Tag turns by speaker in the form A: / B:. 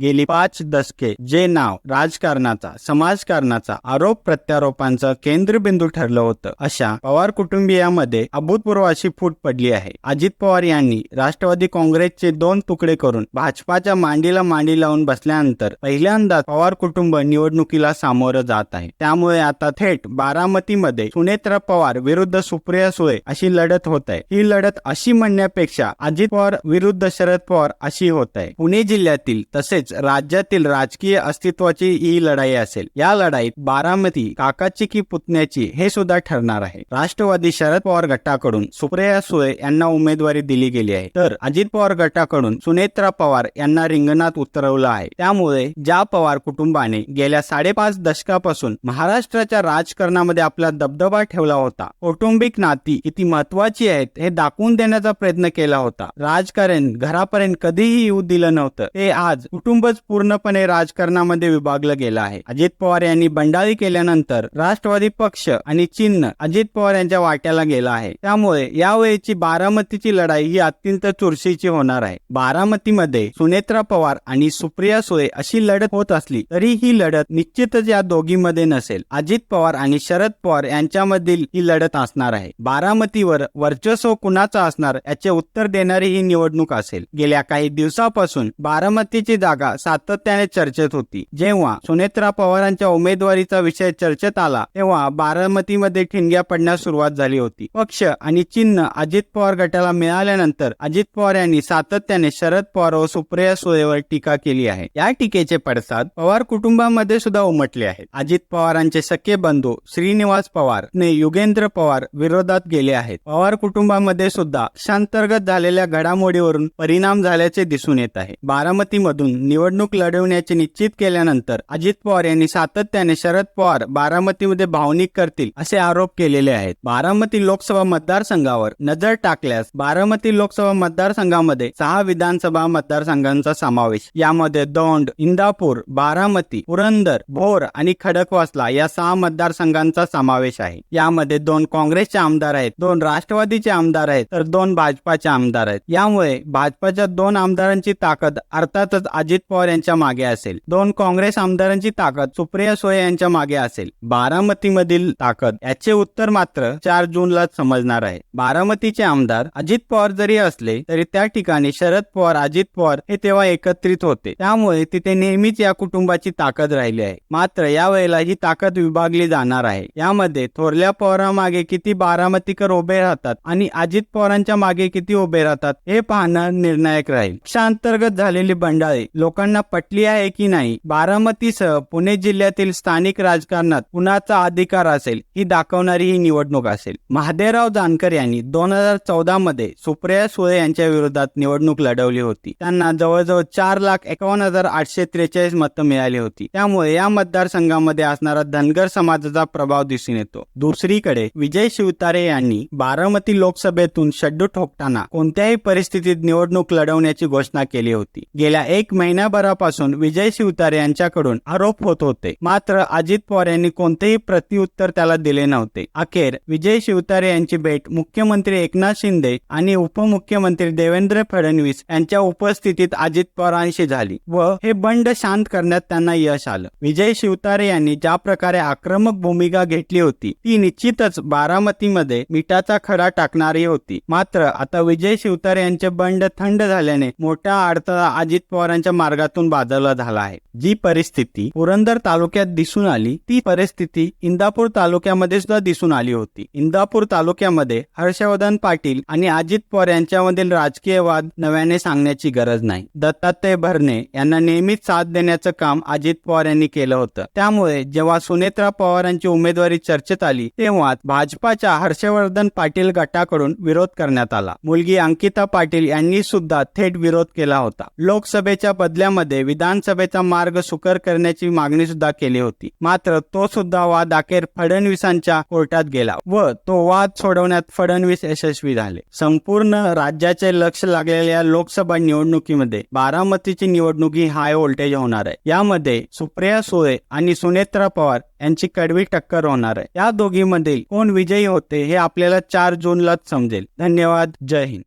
A: गेली पाच दशके जे नाव राजकारणाचा समाजकारणाचा आरोप प्रत्यारोपांचं केंद्रबिंदू ठरलं होतं अशा पवार कुटुंबियामध्ये अभूतपूर्व अशी फूट पडली आहे. अजित पवार यांनी राष्ट्रवादी काँग्रेसचे दोन तुकडे करून भाजपाच्या मांडीला मांडी लावून बसल्यानंतर पहिल्यांदा पवार कुटुंब निवडणुकीला सामोरं जात आहे. त्यामुळे आता थेट बारामतीमध्ये सुनेत्रा पवार विरुद्ध सुप्रिया सुळे अशी लढत होत आहे. ही लढत अशी म्हणण्यापेक्षा अजित पवार विरुद्ध शरद पवार अशी होत आहे. पुणे जिल्ह्यातील तसेच राज्यातील राजकीय अस्तित्वाची ही लढाई असेल. या लढाईत बारामती काकाची की पुतण्याची हे सुद्धा ठरणार आहे. राष्ट्रवादी शरद पवार गटाकडून सुप्रिया सुळे यांना उमेदवारी दिली गेली आहे. तर अजित पवार गटाकडून सुनेत्रा पवार यांना रिंगणात उतरवलं आहे. त्यामुळे ज्या पवार कुटुंबाने गेल्या साडेपाच दशकापासून महाराष्ट्राच्या राजकारणामध्ये आपला दबदबा ठेवला होता कौटुंबिक नाती किती महत्वाची आहेत हे दाखवून देण्याचा प्रयत्न केला होता. राजकारण घरापर्यंत कधीही येऊ दिलं नव्हतं. ते आज कुटुंबच पूर्णपणे राजकारणामध्ये विभागलं गेलं आहे. अजित पवार यांनी बंडाळी केल्यानंतर राष्ट्रवादी पक्ष आणि चिन्ह अजित पवार यांच्या वाट्याला गेला आहे. त्यामुळे यावेळीची बारामतीची लढाई ही अत्यंत चुरशीची होणार आहे. बारामतीमध्ये सुनेत्रा पवार आणि सुप्रिया सुळे अशी लढत होत असली तरी ही लढत निश्चितच या दोघींमध्ये नसेल. अजित पवार आणि शरद पवार यांच्यामधील ही लढत असणार आहे. बारामतीवर वर्चस्व कुणाचा असणार याचे उत्तर देणारी ही निवडणूक असेल. गेल्या काही दिवसापासून बारामतीची जागा सातत्याने चर्चेत होती. जेव्हा सुनेत्रा पवारांच्या उमेदवारीचा विषय चर्चेत आला तेव्हा बारामतीमध्ये ठिणग्या पडण्यास सुरुवात झाली होती. पक्ष आणि चिन्ह अजित पवार गटाला मिळाल्यानंतर अजित पवार यांनी सातत्याने शरद पवार व सुप्रिया सुळेवर टीका केली आहे. या टीकेचे पडसाद पवार कुटुंबामध्ये सुद्धा उमटले आहेत. अजित पवारांचे सख्खे बंधू श्रीनिवास पवार ने युगेंद्र पवार विरोधात गेले आहेत. पवार कुटुंबामध्ये सुद्धा शांतर्गत झालेल्या घडामोडीवरून परिणाम झाल्याचे दिसून येत आहे. बारामतीमधून निवडणूक लढवण्याचे निश्चित केल्यानंतर अजित पवार यांनी सातत्याने शरद पवार बारामतीमध्ये भावनिक करतील असे आरोप केलेले आहेत. बारामती लोकसभा मतदारसंघावर नजर टाकल्यास बारामती लोकसभा मतदारसंघामध्ये सहा विधानसभा मतदारसंघांचा समावेश. यामध्ये दौंड इंदापूर बारामती पुरंदर भोर आणि खडकवासला या सहा मतदारसंघांचा समावेश आहे. यामध्ये दोन काँग्रेसचे आमदार आहेत दोन राष्ट्रवादीचे आमदार आहेत तर दोन भाजपाचे आमदार आहेत. यामुळे भाजपाच्या दोन आमदारांची ताकद अर्थातच अजित पवार यांच्या मागे असेल. दोन काँग्रेस आमदारांची ताकद सुप्रिया सुळे यांच्या मागे असेल. बारामतीमधील ताकद याचे उत्तर मात्र चार जूनला समजणार आहे. बारामतीचे आमदार अजित पवार जरी असले तरी त्या ठिकाणी शरद पवार अजित पवार हे तेव्हा एकत्रित होते. त्यामुळे तिथे नेहमीच या कुटुंबाची ताकद राहिली आहे. मात्र यावेळेला ही ताकद विभागली जाणार आहे. यामध्ये थोरल्या पवारामागे किती बारामतीकर उभे राहतात आणि अजित पवारांच्या मागे किती उभे राहतात हे पाहणं निर्णायक राहील. पक्षांतर्गत झालेली बंडाळी लोकांना पटली आहे की नाही बारामतीसह पुणे जिल्ह्यातील स्थानिक राजकारणात कुणाचा अधिकार असेल ही दाखवणारी ही निवडणूक असेल. महादेवराव जानकर यांनी दोन हजार चौदा मध्ये सुप्रिया सुळे यांच्या विरोधात निवडणूक लढवली होती. त्यांना जवळजवळ चार लाख एकावन्न हजार आठशे त्रेचाळीस मतं मिळाली होती. त्यामुळे या मतदारसंघामध्ये असणारा धनगर समाजाचा प्रभाव दिसून येतो. दुसरीकडे विजय शिवतारे यांनी बारामती लोकसभेतून शड्डू ठोकताना कोणत्याही परिस्थितीत निवडणूक लढवण्याची घोषणा केली होती. गेल्या एक महिन्याभरापासून विजय शिवतारे यांच्याकडून आरोप होत होते. मात्र अजित पवार यांनी कोणतेही प्रत्युत्तर त्याला दिले नव्हते. अखेर विजय शिवतारे यांची भेट मुख्यमंत्री एकनाथ शिंदे आणि उपमुख्यमंत्री देवेंद्र फडणवीस यांच्या उपस्थितीत अजित पवारांशी झाली व हे बंड शांत करण्यात त्यांना यश आलं. विजय शिवतारे यांनी ज्या प्रकारे आक्रमक भूमिका घेतली होती ती निश्चितच बारामतीमध्ये मिठाचा खडा टाकणारी होती. मात्र आता विजय शिवतारे यांचे बंड थंड झाल्याने मोठा अडथळा अजित पवारांच्या मार्गातून बाजवला झाला आहे. जी परिस्थिती पुरंदर तालुक्यात दिसून आली ती परिस्थिती इंदापूर तालुक्यामध्ये सुद्धा दिसून आली होती. इंदापूर तालुक्यामध्ये हर्षवर्धन पाटील आणि अजित पवार यांच्यामधील राजकीय वाद नव्याने सांगण्याची गरज नाही. दत्तात्रय भरणे यांना नेहमीच साथ देण्याचं काम अजित पवार यांनी केलं होतं. त्यामुळे जेव्हा सुनेत्रा पवार यांची उमेदवारी चर्चेत आली तेव्हा भाजपाच्या हर्षवर्धन पाटील गटाकडून विरोध करण्यात आला. मुलगी अंकिता पाटील यांनी सुद्धा थेट विरोध केला होता. लोकसभेच्या बदल्यामध्ये विधानसभेचा मार्ग सुकर करण्याची मागणी सुद्धा केली होती. मात्र तो सुद्धा वाद अखेर फडणवीसांच्या कोर्टात गेला व तो वाद सोडवण्यात फडणवीस यशस्वी झाले. संपूर्ण राज्याचे लक्ष लागलेल्या लोकसभा निवडणुकीमध्ये बारामतीची निवडणूक ही हाय व्होल्टेज होणार आहे. यामध्ये सुप्रिया सुळे आणि सुनेत्रा पवार यांची कडवी टक्कर होणार आहे. या दोघींमधील कोण विजयी होते हे आपल्याला चार जूनलाच समजेल. धन्यवाद. जय हिंद.